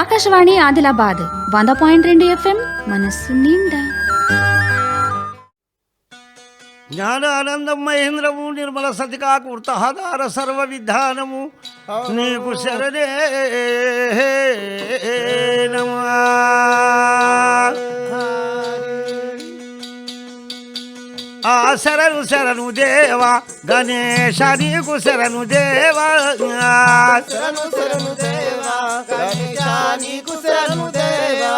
ఆకాశవాణి ఆదిలాబాద్ వంద పాయింట్ రెండు ఎఫ్ఎం మనస్సు నిండా. జ్ఞానానందం మహేంద్రము నిర్మల సతికాకృతహాదార సర్వ విధానము నీకు శరణే. నమా. ఆ శరణు శరణు దేవా గణేశ నీకు శరణు దేవా. శరణు శరణు దేవా గణేశ నీకు శరణు దేవా.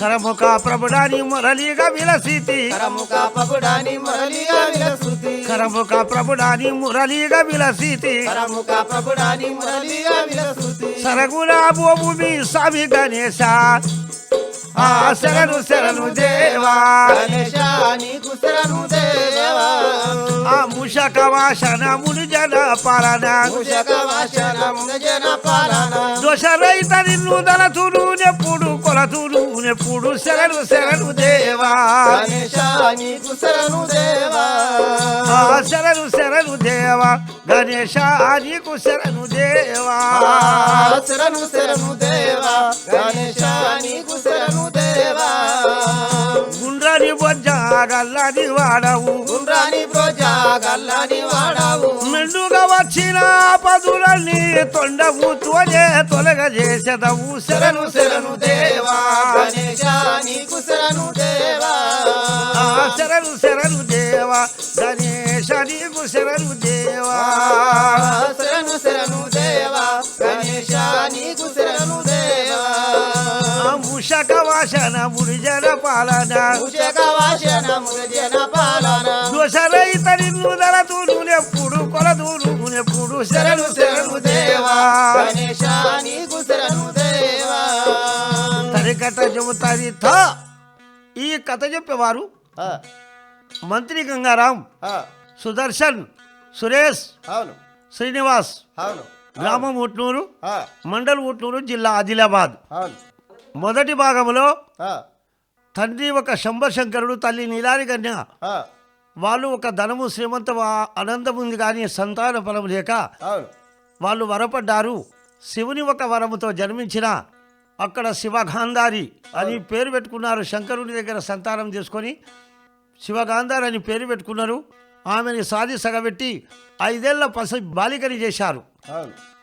కరముఖ ప్రభుడాని మురళిగా విలసితి. కరముఖ పగుడాని మురళిగా విలసుతి. కరముఖ ప్రభుడాని మురళిగా విలసితి. కరముఖ పగుడాని మురళిగా విలసుతి. భూమి స్వామి గణేశ ఆ శరణు శరణు దేవా. నీకు శరణు దేవా. ఆ ముషక వాసన ముని జన పాలన. మూషక వాసనము జన పాలన. దోషరైత నిన్ను దళతులు నెప్పుడు కొలతులు నెప్పుడు శరణు శరణు దేవా. నీకు శరణు దేవా. శరణు శరణు దేవా. గణేశ నీకు శరణు దేవా. శరణు శరణు దేవా. గణేశ నీకు శరణు దేవా. గుండ్రని బొజ్జ గల్లని వాడవు. గుండ్రాని ప్రజా గల్లని వాడవు. మెండుగా వచ్చిన పదులన్నీ తొండబూతువనే తొలగజేసెదవు శరణు శరణు దేవా. గణేశ నీకు శరణు దేవా. శరణు శరణు దేవా. గణేశ నీకు శరణు దేవా. శరణు శరణు దేవా. గణేశ నీకు శరణు దేవా. ఆ ముషక వాసన మురిజన పాలన. మూషక వాసనము జన పాలన. దోషరైత నిన్ను దళతులు శరణు శరణు దేవా. నీకు శరణు దేవా తరికట చెబుతాది ఈ కథ చెప్పేవారు మంత్రి గంగారాం సుదర్శన్ సురేష్ అవును. శ్రీనివాస్ అవును. గ్రామం ఉట్నూరు మండల్ ఉట్నూరు జిల్లా ఆదిలాబాద్. మొదటి భాగంలో తండ్రి ఒక శంభశంకరుడు తల్లి నీలారి కన్య వాళ్ళు ఒక ధనము శ్రీమంత అనంతం ఉంది కానీ సంతాన ఫలం లేక వాళ్ళు వరపడ్డారు. శివుని ఒక వరముతో జన్మించిన అక్కడ శివగాంధారి అని పేరు పెట్టుకున్నారు. శంకరుని దగ్గర సంతానం చేసుకొని శివగాంధారి అని పేరు పెట్టుకున్నారు. ఆమెని సాది సగబెట్టి ఐదేళ్ళ పసి బాలికని చేశారు.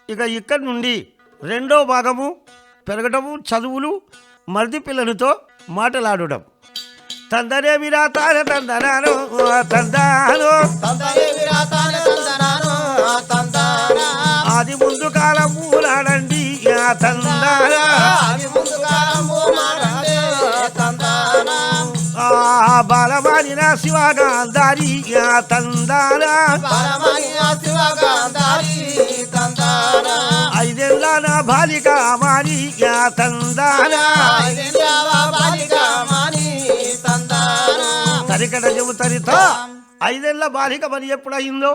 ఇక ఇక్కడి నుండి రెండో భాగము పెరగటము చదువులు మరిది పిల్లలతో మాటలాడడం. తందనే. విరాతాన తందనాను తందానా. ఆది ముందు కాలం మూలాడండి ఆ బాలమానిన శివగాంధారి తందానా. ఐదేళ్ళ నా బాలిక మారి ఆ తందానా. బాలిక మాని తరికట చెబుతరిత ఐదేళ్ళ బాలిక మరి ఎప్పుడయిందో?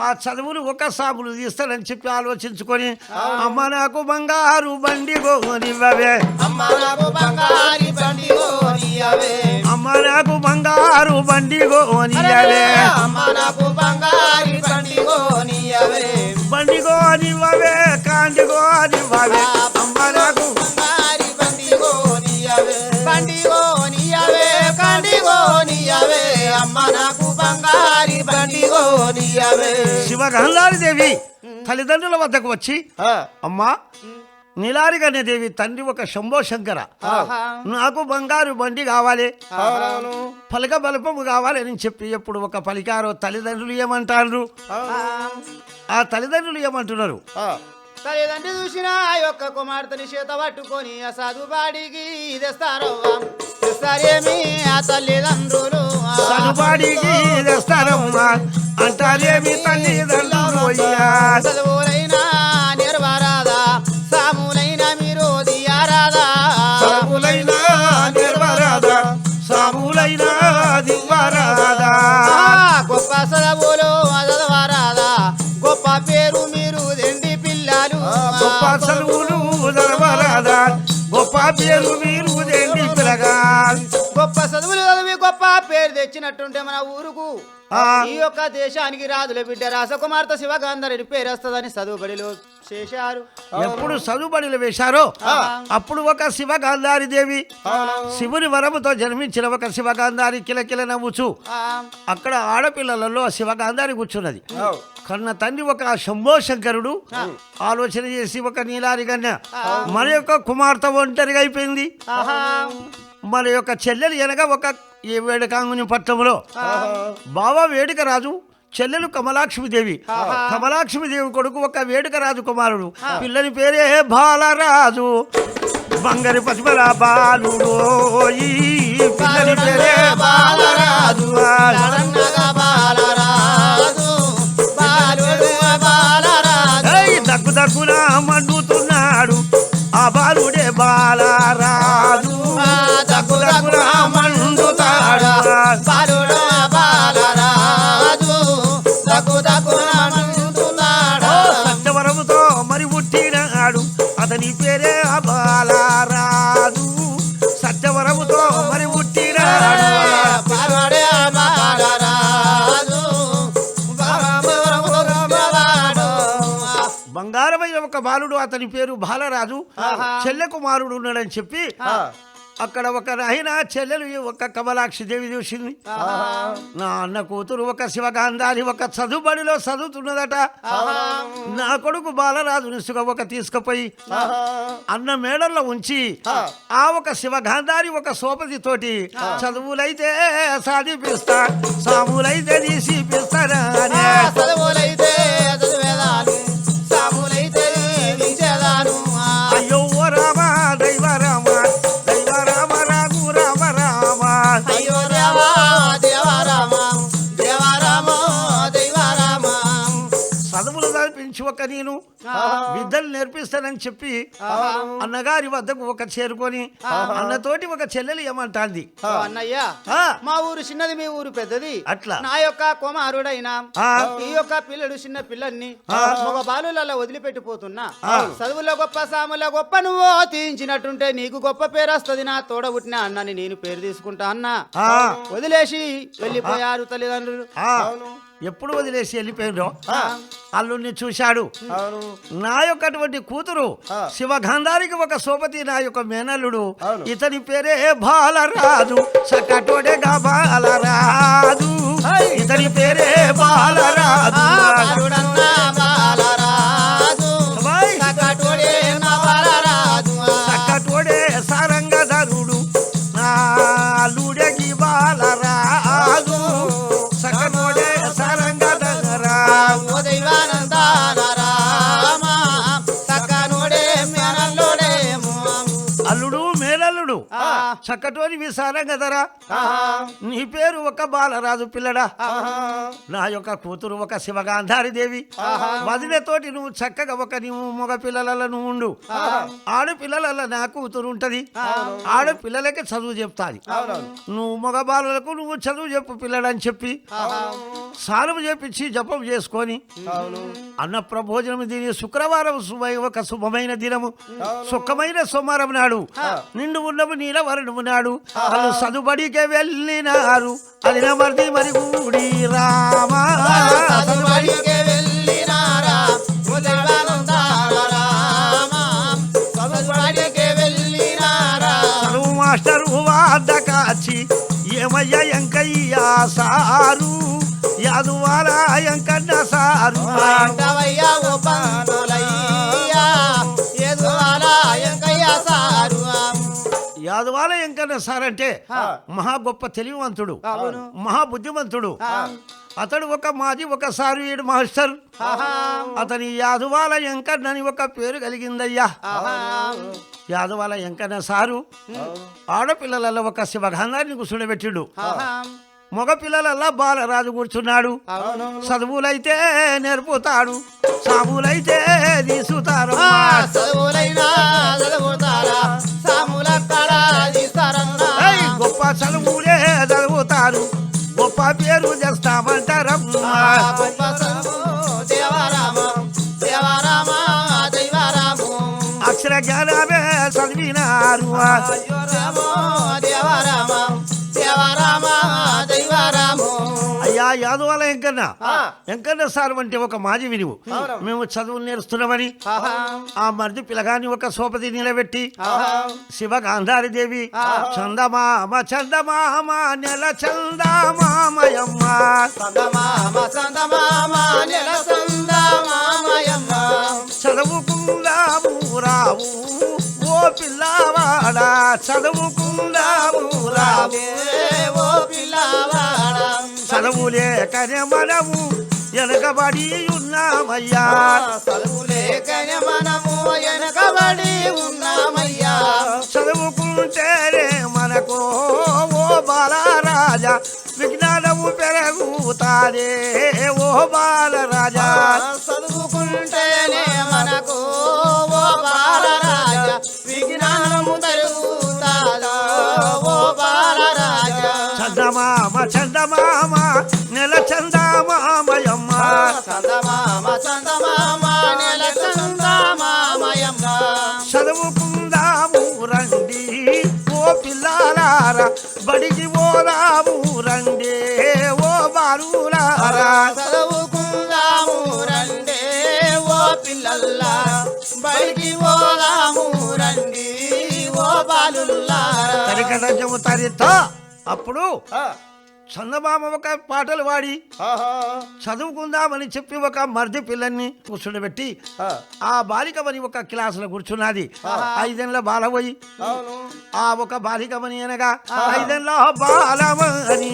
ఆ చదువులు ఒక సాబులు తీస్తానని చెప్పి ఆలోచించుకొని అమ్మ నాకు బంగారు బండి గోనివ్వవే అమ్మ నాకు బంగారి బండి ఓనియవే అమ్మ నాకు బంగారు బండి గోనియవే అమ్మ నాకు బంగారి బండి ఓనియవే బండి గోనివ్వవే కాండి గోనివ్వవే అమ్మ నాకు నాకు బంగారి శివగంధారి దేవి తల్లిదండ్రుల వద్దకు వచ్చి అమ్మా నీలారిగనే దేవి తండ్రి ఒక శంభో శంకర నాకు బంగారు బండి కావాలి. పలక బలపము కావాలి అని చెప్పి ఎప్పుడు ఒక పలికారో తల్లిదండ్రులు ఏమంటారు ఆ తల్లిదండ్రులు ఏమంటున్నారు? తల్లిదండ్రి చూసిన ఆ యొక్క కుమార్తెని చేత పట్టుకొని ఆ చదువుబాడికి తెస్తారవ్వా. తెస్తారేమి ఆ తల్లిదండ్రులు? తెస్తారమ్మా అంటారేమి తల్లిదండ్రులు గొప్ప చదువులు చదవరాదా? గొప్ప పేరు మీరు దేండి పిలగా? గొప్ప చదువులు చదివి గొప్ప పేరు తెచ్చినట్టుంటే మన ఊరుకు. ఈ యొక్క దేశానికి రాజుల బిడ్డ రాసకుమార్తె పేరు వస్తుందని చదువుబడిలో చేశారు. ఎప్పుడు చదువుబడిలు వేశారో? అప్పుడు ఒక శివ గాంధారి దేవి శివుని వరముతో జన్మించిన ఒక శివ గాంధారి కిలకిల నవ్వుచు. అక్కడ ఆడపిల్లలలో శివ గాంధారి కూర్చున్నది కన్న తండ్రి ఒక శంభో శంకరుడు. ఆలోచన చేసి ఒక నీలారి గన్న మన యొక్క కుమార్తె ఒంటరిగా అయిపోయింది. మన యొక్క చెల్లెలు ఎనగా ఒక ఈ వేడుకాంగుని పట్టణంలో. బావ వేడుక రాజు చెల్లెలు కమలాక్ష్మిదేవి కమలాక్ష్మిదేవి కొడుకు ఒక వేడుక రాజు కుమారుడు. పిల్లని పేరే బాలరాజు. బంగారు పసిమల బాలుడు పిల్లని పేరే బాలరాజు. బాలరాజు. ఏయ్, దగ్గు దగ్గున మండుతున్నాడు. ఆ బాలుడే బాలరాజు. బంగారమైన ఒక బాలుడు అతని పేరు బాలరాజు. చెల్లె కుమారుడు ఉన్నాడని చెప్పి అక్కడ ఒక నాయన చెల్లెలు ఒక కమలాక్షి దేవి చూసింది. నా అన్న కూతురు ఒక శివగాంధారి ఒక చదువుబడిలో చదువుతున్నదట. నా కొడుకు బాలరాజు నిసుగా ఒక తీసుకుపోయి అన్న మేడల్లో ఉంచి ఆ. ఒక శివగాంధారి ఒక సోపతి తోటి చదువులైతే సాధిపిస్తా సాములైతే తీసిపిస్తారా. చదువులైతే ఒక నేను విద్యలు నేర్పిస్తానని చెప్పి అన్నగారి వద్దకు ఒక చేరుకొని అన్నతోటి ఒక చెల్లెలు ఏమంటాంది? అన్నయ్య మా ఊరు చిన్నది మీ ఊరు పెద్దది. అట్లా. నా యొక్క కుమారుడైన. ఈ యొక్క పిల్లడు చిన్న పిల్లల్ని ఒక బాలులలో వదిలిపెట్టిపోతున్నా. చదువులో గొప్ప సాముల గొప్ప నువ్వు తీయించినట్టుంటే నీకు గొప్ప పేరు వస్తుంది నా తోడబుట్టిన అన్నని నేను పేరు తీసుకుంటా అన్నా. వదిలేసి వెళ్ళిపోయారు తల్లిదండ్రులు. ఎప్పుడు వదిలేసి వెళ్ళిపోయినో అల్లుడిని చూశాడు. నా యొక్క అటువంటి కూతురు శివగంధారికి ఒక సోపతి నా యొక్క మేనల్లుడు. ఇతని పేరే బాలరాజు. సకటోడేగా బాలరాజు. ఆ. చక్కటోని విసారం కదరా నీ పేరు ఒక బాలరాజు పిల్లడా. నా యొక్క కూతురు ఒక శివగాంధారి దేవి. వదిలేతోటి నువ్వు చక్కగా ఒక నువ్వు మగ పిల్లలలో నువ్వు ఉండు ఆడపిల్లలలో నా కూతురు ఉంటది. ఆడపిల్లలకి చదువు చెప్తాది. నువ్వు మగ బాలలకు నువ్వు చదువు చెప్పు పిల్లడని చెప్పి సాలువు చేపించి జపం చేసుకొని అన్న ప్రభోజనం దీని శుక్రవారం ఒక శుభమైన దినము. సుఖమైన సోమవారం నాడు నిండు ఉన్నము నీలవరణము నాడు వాళ్ళు చదువుబడికే వెళ్ళినారు. అది మరిది మరి గూడి రామా. వెళ్ళినారా మాస్టరు వాద్ద కాచి ఏమయ్యా ఎంకయ్యా సారు? యాదువారా ఎంకన్న సారు? అంటవయ్యా ఓ యాదవాల ఎంకన్న సార్ అంటే మహా గొప్ప తెలివివంతుడు మహా బుద్ధిమంతుడు. అతడు ఒక మాజీ ఒక సారు మాస్టర్. అతని యాదవాల ఎంకన్నని ఒక పేరు కలిగిందయ్యా. యాదవాల ఎంకన్న సారు ఆడపిల్లలలో ఒక శివగంధాన్ని కూర్చుండబెట్టిండు మగ పిల్లలల్లా బాలరాజు కూర్చున్నాడు. చదువులైతే నేర్పుతాడు. సాములైతే తీసుతారు చదువులైనా చదువుతారా? చదువులే చదువుతారు. గొప్ప పేరు చేస్తామంటారమ్మా అక్షర జ్ఞానమే చదివినారు. యాదవాల ఎంకన్న. ఎంకన్న సార్ వంటి ఒక మాజీ విలువు మేము చదువు నేర్చుతున్నామని ఆహా. ఆ మరిది పిలగాని ఒక సోపతి నిలబెట్టి. శివ గాంధారి దేవి చందమామ చందమామ నెల చందమామయమ్మ. నెల చదువుకుందాము రావు ఓ పిల్లవాడా. చదువుకుందాము రావే ఓ పిల్లవాడ. చదువులేకనే మనము వెనకబడి ఉన్నామయ్యా. చదువు లేకనే మనము వెనకబడి ఉన్నామయ్యా. చదువుకుంటేనే మనకు ఓ బాలరాజా విజ్ఞానము పెరుగుతాదే ఓ బాలరాజా. చదువుకుంటేనే చందమామ చందమామ నెల చందమామయమ్మ చదువుకుందాము రండి. ఓ పిల్లలారా బడికి పోదాము రండి. ఓ బాలులారా. చదువుకుందాము రండే. ఓ పిల్లల్లా బడికి పోదాము రండి. ఓ బాలుల్లారా తరికట చెబుతారితో అప్పుడు చందమామ ఒక పాటలు పాడి చదువుకుందామని చెప్పి ఒక మర్ది పిల్లల్ని కూర్చుండబెట్టి ఆ. బాలికమని ఒక క్లాసులో కూర్చున్నది. ఐదేళ్ళ బాలబోయి ఆ ఒక బాలికమని అనగా ఐదేళ్ళ బాలమని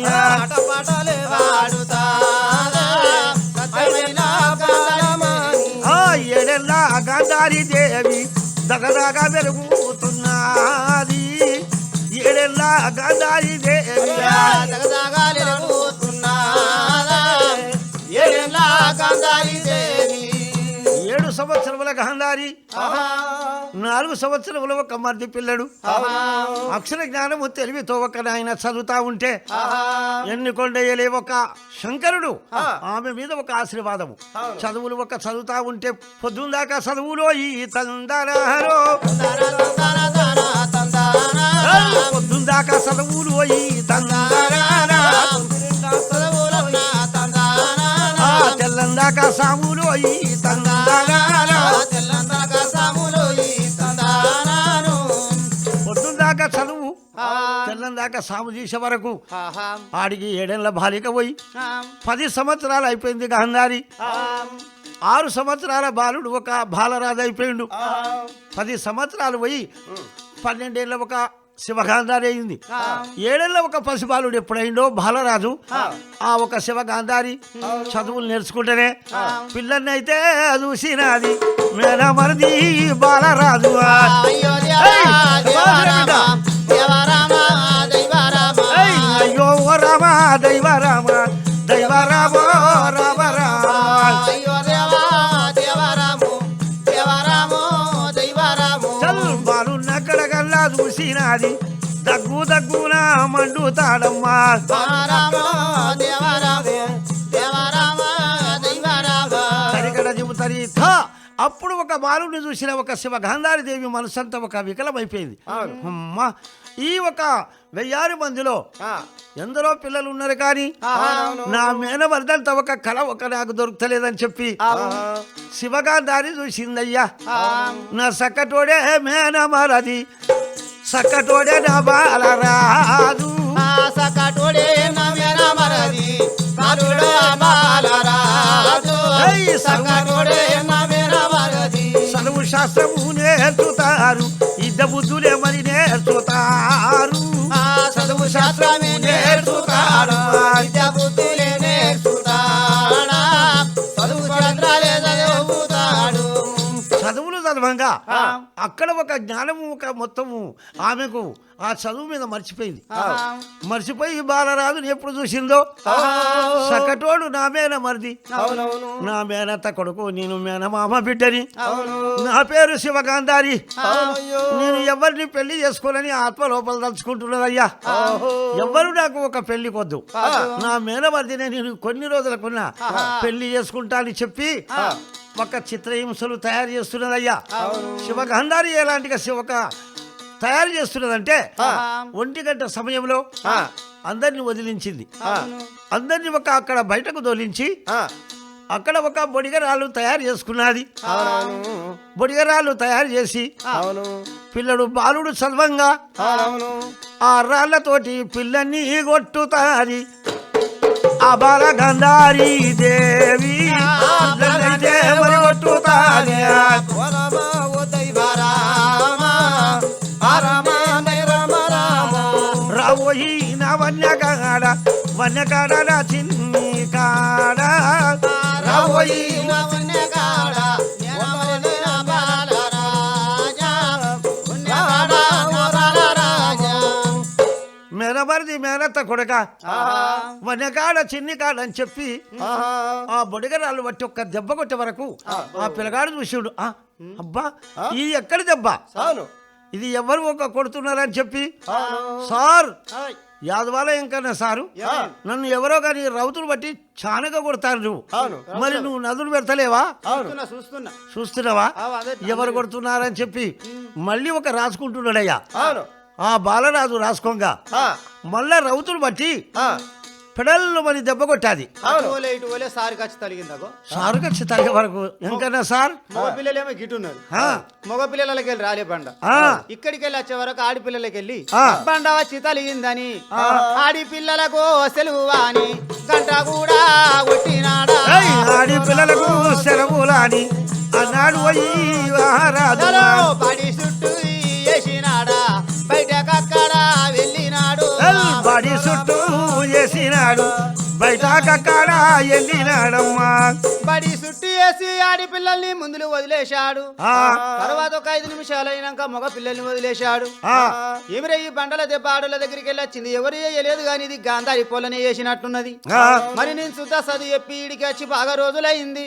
ఏడెళ్ళ గాంధారి దేవి దగదగా పెరుగుతున్నది ఏడెళ్ళ గాంధారి నాలుగు సంవత్సరముల ఒక మర్ది పిల్లడు. అక్షర జ్ఞానము తెలివితో ఒక నాయన చదువుతా ఉంటే ఎన్ని కొండయ్యలే ఒక శంకరుడు. ఆమె మీద ఒక ఆశీర్వాదము. చదువులు ఒక చదువుతా ఉంటే పొద్దుందాకా చదువులో ఈ తందరారో పొద్దుందాకా చదువులు ఈ తందరారా ఆ తెల్లందాకా సాములు ఈ తందరారా తెల్లందాకా సాము చేసే వరకు ఆడికి ఏడేళ్ళ బాలిక పోయి పది సంవత్సరాలు అయిపోయింది గాంధారి ఆరు సంవత్సరాల బాలుడు ఒక బాలరాజు అయిపోయిండు. పది సంవత్సరాలు పోయి పన్నెండేళ్ళ ఒక శివగాంధారి అయింది ఏడేళ్ళ ఒక పసిబాలుడు ఎప్పుడైందో బాలరాజు ఆ. ఒక శివగాంధారి చదువులు నేర్చుకుంటేనే పిల్లల్ని అయితే చూసినది మేనమరిది బాలరాజు. అయ్యో రామ దైవ రామ దైవ రామ చూసినది దగ్గు దగ్గున మండుతాడమ్మా. సరిగడ చెబుతారు థా. అప్పుడు ఒక బాలుని చూసిన ఒక శివ గాంధారి దేవి మనసంతా ఒక వికలమైపోయింది. అమ్మా ఈ ఒక వెయ్యారు మందిలో ఎందరో పిల్లలు ఉన్నారు కానీ నా మేనవర్దంత ఒక కళ ఒక నాకు దొరుకుతలేదని చెప్పి శివగాంధారి చూసిందయ్యా. నా సక్కటోడే మేనమరది. సక్కటోడే నా బాలరాజు సకటోడే నవ్యన మరది కరుడ బాలరాజు ఏయ్, సకటోడే నవ్యన మరది. చదువు అక్కడ ఒక జ్ఞానము ఒక మొత్తము ఆమెకు ఆ చదువు మీద మర్చిపోయింది. మర్చిపోయి బాలరాజుని ఎప్పుడు చూసిందో? సకటోడు నా మేన మరిది. నా మేనత్త కొడుకు నేను మేనమామ బిడ్డని. అవును. నా పేరు శివగాంధారి నేను ఎవరిని పెళ్ళి చేసుకోనని ఆత్మ లోపల తలుచుకుంటున్నదయ్యా ఎవ్వరు నాకు ఒక పెళ్ళి కొద్దు? నా మేనమర్దినే నేను కొన్ని రోజులకున్నా పెళ్ళి చేసుకుంటా అని చెప్పి ఒక చిత్రహింసలు తయారు చేస్తున్నదయ్యా. శివగాంధారి ఎలాంటి శివక తయారు చేస్తున్నదంటే ఒంటి గంట సమయంలో అందరిని వదిలించింది. అందరిని ఒక అక్కడ బయటకు దొలించి అక్కడ ఒక బొడిగరాలు తయారు చేసుకున్నది. బొడిగరాలు తయారు చేసి పిల్లడు బాలుడు అవునవును. ఆ రాళ్ళతోటి పిల్లన్ని కొట్టుతాది. ఆ బాల గంధారి దేవి పిల్లనైతే ఒట్టు కొట్టుతాది వరమ వన్యకాడ వన్యకాడ చిన్ని కాడ. రాబోయి వన్యకాడ, మెనబరిది మేనత్త కొడక ఆహా. వన్యకాడ చిన్ని కాడ అని చెప్పి ఆ బొడిగరాలు బట్టి ఒక్క దెబ్బ కొట్టే వరకు ఆ. పిల్లగాడు చూసాడు. ఆ, అబ్బా ఇది ఎక్కడి దెబ్బ? ఇది ఎవరు ఒక కొడుతున్నారని చెప్పి సార్ యాదవాలయం కన్నా సారు? నన్ను ఎవరో కానీ రౌతులు బట్టి చానగా కొడతారు నువ్వు. మరి నువ్వు నదులు పెడతలేవా? చూస్తున్నా చూస్తున్నా. చూస్తున్నావా? ఎవరు కొడుతున్నారని చెప్పి మళ్ళీ ఒక రాసుకుంటున్నాడయ్యా. ఆ బాలరాజు రాసుకోంగా. ఆ, మళ్ళా రౌతులు బట్టి ఆ, పెడల్లో మరి దెబ్బ కొట్టాది. సారి ఖర్చు తలిగిందగో. సారు ఖర్చు తగ్గ వరకు ఎంకన్నా సార్? మగ పిల్లలేమో గిట్టున్నారు. మగ పిల్లలకి వెళ్ళి రాలే బండ. ఆ, ఇక్కడికి వెళ్ళి వచ్చే వరకు ఆడిపిల్లలకి వెళ్ళి ఆ. బండ వచ్చి తలిగిందని ఆడి పిల్లలకు సెలవు అని గంట కూడా కొట్టినాడా? ఏయ్, ఆడి పిల్లలకు సెలవులాని అన్నాడు బడి చుట్టూ 那个 వెళ్ళినాడమ్మా బడి చుట్టూ వేసి ఆడి పిల్లల్ని ముందులు వదిలేశాడు. తర్వాత ఒక ఐదు నిమిషాలు అయినాక మగ పిల్లల్ని వదిలేశాడు. ఏమిరా ఈ బండల దెబ్బ ఆడుల దగ్గరికి వెళ్ళి వచ్చింది ఎవరు వేయలేదు కానీ ఇది గాంధారి పొలని వేసినట్టున్నది. మరి నేను సుద్దా చదువు చెప్పి ఈడికి వచ్చి బాగా రోజులైంది.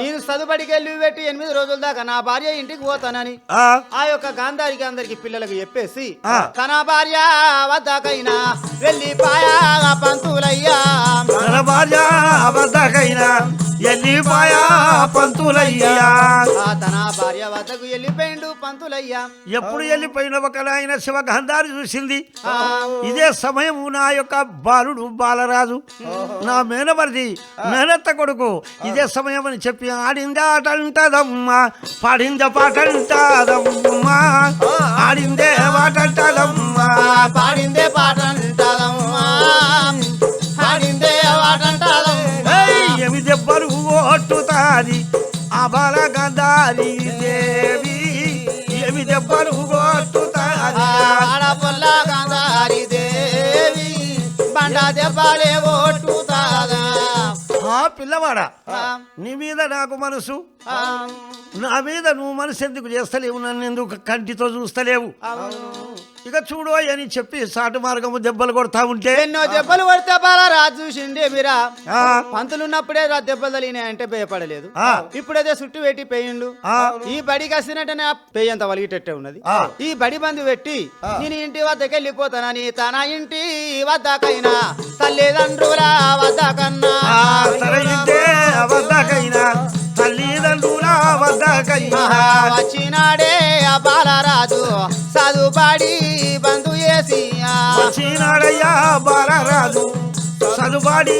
నేను చదువుబడికి వెళ్ళి పెట్టి ఎనిమిది రోజుల దాకా నా భార్య ఇంటికి పోతానని ఆ, యొక్క గాంధారికి అందరికి పిల్లలకు చెప్పేసి. తన భార్య వద్దకైనా వెళ్ళిపాయా పంతులయ్యా. తన భార్య అబద్ధకైనా ఎల్లిపాయా పంతులయ్యా. తన భార్య వద్దకు పంతులయ్యా. ఎప్పుడు వెళ్ళిపోయిన ఒక నాయన శివగంధారి చూసింది. ఇదే సమయము నా యొక్క బాలుడు బాలరాజు. నా మేనమరిది మేనత్త కొడుకు. ఇదే సమయం అని చెప్పి ఆడింది ఆటంటదమ్మా. పాడింద పాటంటదమ్మా. ఆడిందే పాటంటదమ్మా. పాడిందే పాట ఎమి దెబ్బలు కొట్టుతాది? ఆ బాల గంధారి దేవి. ఎమి దెబ్బలు కొట్టుతాది? గాంధారి దేవి. బండ దెబ్బలే కొట్టుతాదా? ఆ పిల్లవాడా నీ మీద నాకు మనసు. నా మీద నువ్వు మనసు ఎందుకు చేస్తలేవు? నన్ను ఎందుకు కంటితో చూస్తలేవు. ఇక చూడు అని చెప్పి సాటు మార్గము దెబ్బలు కొడతా ఉంటే ఎన్నో దెబ్బలు కొడితే బాల రాజు చూసిండే మీరా? పంతులు ఉన్నప్పుడే రా దెబ్బలు తగిలినాయి అంటే భయపడలేదు. ఇప్పుడైతే చుట్టూ పెట్టి పేయిండు. ఈ బడికి పెయ్యి అంత వలిగేటట్టే ఉన్నది. ఈ బడి బంధు పెట్టి నేను ఇంటి వద్దకు వెళ్ళిపోతానని తన ఇంటి వద్దకైనా? తల్లిదండ్రుల వద్దకన్నా. తల్లిదండ్రుల వద్దకైనా ఆహా, వచ్చినాడే ఆ బాలరాజు చదువుపాడి బంధు చేసి వచ్చినాడయ్యా బాలరాజు చదువాడి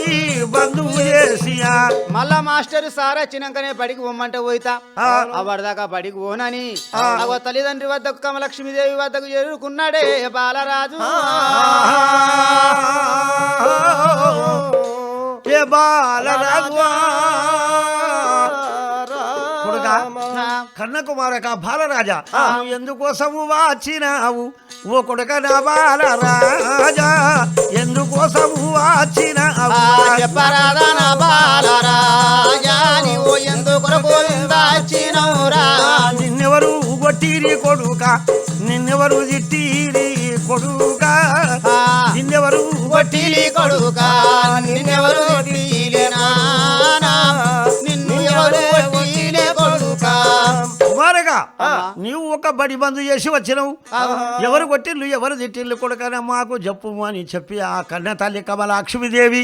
బంధువు చేసియా మళ్ళా మాస్టర్ సార్ వచ్చినాకనే బడికి పోమ్మంటే పోయితా. అవడదాకా బడికి పోనని. అగో తల్లిదండ్రి వద్దకు కమలక్ష్మీదేవి వద్దకు చేరుకున్నాడే బాలరాజు. ఏ బాలరాజు కన్నకుమారక బాలరాజా ఎందుకోసము వాచినావు? ఓ కొడుక నా బాలరాజా ఎందుకోసము వాచినావు? ఆ చెప్పరాదా నా బాలరాజా నీవు ఎందుకొరకు దాచినవురా నిన్నెవరు కొట్టిరి కొడుక? నిన్నెవరు తిట్టిరి కొడుక. నిన్నెవరు కొట్టిలి కొడుక నిన్నెవరు కొట్టిలేనా నీవు ఒక బడి బంధు చేసి వచ్చినావు. ఎవరు కొట్టిల్లు ఎవరు తిట్టిల్లు కొడుకనే మాకు చెప్పు అని చెప్పి ఆ కన్నె తల్లి కమలాక్ష్మీదేవి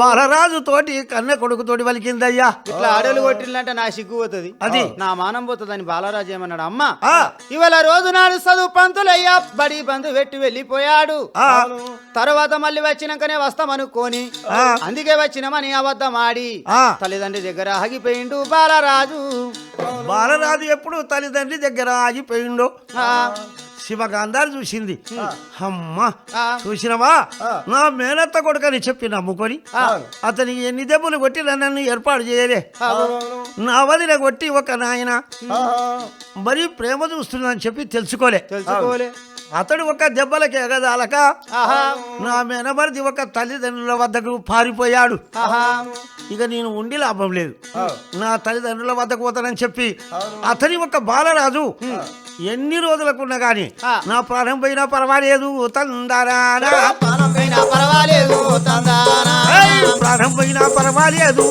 బాలరాజు తోటి కన్నె కొడుకు తోటి వలికిందయ్యా ఇట్లా ఆడలు కొట్టిందంటే నా సిగ్గు పోతుంది. అది. నా మానం పోతుందని బాలరాజు ఏమన్నాడు అమ్మ ఇవాళ రోజు నాడు చదువు పంతులయ్యా బడి బంధు పెట్టి వెళ్ళిపోయాడు. తర్వాత మళ్ళీ వచ్చినాకనే వస్తామనుకోని ఆ. అందుకే వచ్చినామని అబద్ధం ఆడి. తల్లిదండ్రి దగ్గర ఆగిపోయిండు బాలరాజు. బాలరాజు ఎప్పుడు తల్లిదండ్రి దగ్గర ఆగిపోయిండో? ఆ, శివగాంధారు చూసింది. అమ్మ. చూసినవా? నా మేనత్త కొడుకని చెప్పి నమ్ముకొని అతనికి ఎన్ని దెబ్బలు కొట్టి నన్ను ఏర్పాటు చేయలే. నా వదిన కొట్టి ఒక నాయన. మరి ప్రేమ చూస్తుందని చెప్పి తెలుసుకోలే. అతడు ఒక దెబ్బలకి ఎగదాలక నా మేనమరిది ఒక తల్లిదండ్రుల వద్దకు పారిపోయాడు. ఇక నేను ఉండి లాభం లేదు. నా తల్లిదండ్రుల వద్దకు పోతానని చెప్పి అతని ఒక బాలరాజు ఎన్ని రోజులకున్నా గాని ఆ. నా ప్రాణం పోయినా పర్వాలేదు తందరానా అయినా పర్వాలేదు తందానా. ఏయ్, ప్రాణం పోయినా పర్వాలేదు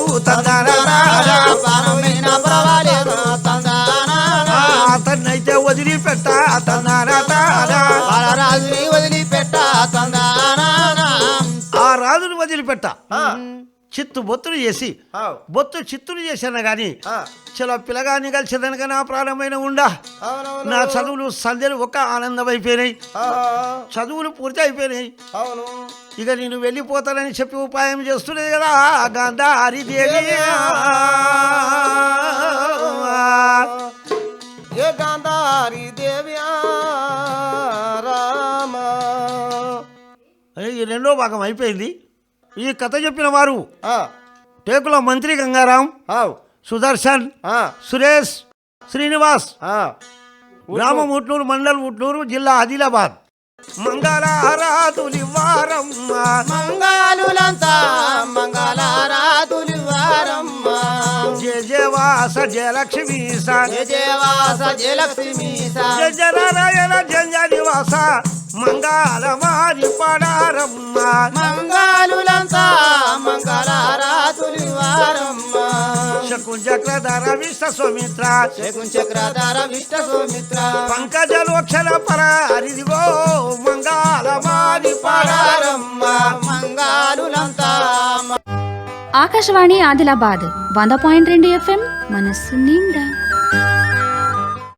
పర్వాలేదు తందానా. అతన్నైతే వదిలిపెట్ట బాలరాజుని వదిలిపెట్ట ఆ రాజును వదిలిపెట్ట. చిత్తు బొత్తులు చేసి. బొత్తు చిత్తులు చేశాను గాని. చలో పిల్లగాని కలిసేదనక నా ప్రాణమైన ఉండా. నా చదువులు సంధ్యలు ఒక ఆనందం అయిపోయినాయి చదువులు పూర్తి అయిపోయినాయి ఇక నేను వెళ్ళిపోతానని చెప్పి ఉపాయం చేస్తున్నది కదా గాంధారి దేవి ఏ గాంధారి దేవ్యా రామ? ఈ రెండో భాగం అయిపోయింది. ఈ కథ చెప్పిన వారు ఆ, టేకుల మంత్రి గంగారాం. సుదర్శన్ సురేష్ శ్రీనివాస్ ఆ. గ్రామం ఉట్నూరు మండల్ ఉట్నూరు జిల్లా ఆదిలాబాద్. మంగళారాతులివారమ్మ మంగాలులంతా మంగళారాతులు జయవాస జయలక్ష్మీ జయ జయవాస జయలక్ష్మి జయ జనారాయణ జయ నివాస. మంగళమారి పడారమ్మ. మంగాలులంతా మంగళారాతులు వారమ్మ శకుంచక్రధర విశ్వ సుమిత్ర. శకుం చక్రధార విష్ట సౌమిత్ర. పంకజలోక్షణ పర హరిదిగో మంగళమారి పడారమ్మ పడారమ్మ. మంగాలులంతా ఆకాశవాణి ఆదిలాబాద్ వంద పాయింట్ రెండు ఎఫ్ఎం మనస్సు నిండా.